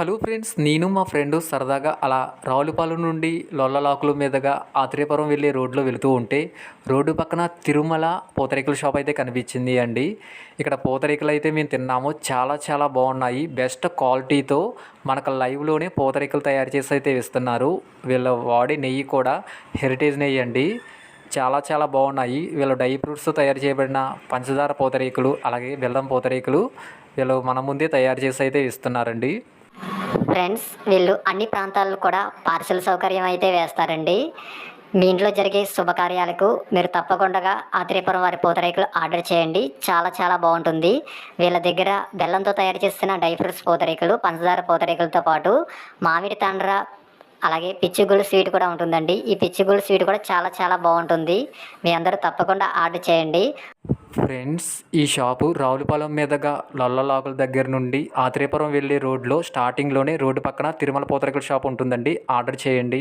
Hello friends నేను మా friend సరదాగా అలా రావులపాలెం నుండి లొల్లలాకుల మీదుగా ఆత్రేయపురం వెళ్ళే రోడ్లో వెళుతూ ఉంటే రోడ్డు పక్కన తిరుమల పూతరేకుల షాప్ అయితే కనిపించింది అండి. ఇక్కడ పూతరేకులు అయితే మేము తిన్నాము. చాలా చాలా బాగున్నాయి. బెస్ట్ క్వాలిటీతో మనకు లైవ్లోనే పూతరేకులు తయారు చేసి అయితే ఇస్తున్నారు వీళ్ళ వాడే నెయ్యి కూడా హెరిటేజ్ నెయ్యి అండి. చాలా చాలా బాగున్నాయి. వీళ్ళు డై ఫ్రూట్స్ తయారు చేయబడిన పంచదార పూతరేకులు అలాగే బెల్లం పూతరేకులు వీళ్ళు మన ముందే తయారు చేసి అయితే ఇస్తున్నారండి ఫ్రెండ్స్ వీళ్ళు అన్ని ప్రాంతాల్లో కూడా పార్సల్ సౌకర్యం అయితే వేస్తారండి. మీ ఇంట్లో జరిగే శుభకార్యాలకు మీరు తప్పకుండా ఆత్రేయపురం వారి పూతరేకులు ఆర్డర్ చేయండి. చాలా చాలా బాగుంటుంది. వీళ్ళ దగ్గర బెల్లంతో తయారు చేసిన డ్రై ఫ్రూట్స్ పూతరేకులు పంచదార పూతరేకులతో పాటు మామిడి తాండ్ర అలాగే పిచ్చిగుళ్ళు స్వీట్ కూడా ఉంటుందండి. ఈ పిచ్చిగుళ్ళు స్వీట్ కూడా చాలా చాలా బాగుంటుంది. మీ అందరూ తప్పకుండా ఆర్డర్ చేయండి. ఫ్రెండ్స్ ఈ షాపు రావులపాలెం మీదుగా లొల్లలాకుల దగ్గర నుండి ఆత్రేయపురం వెళ్ళే రోడ్లో స్టార్టింగ్లోనే రోడ్డు పక్కన తిరుమల పూతరేకుల షాప్ ఉంటుందండి. ఆర్డర్ చేయండి.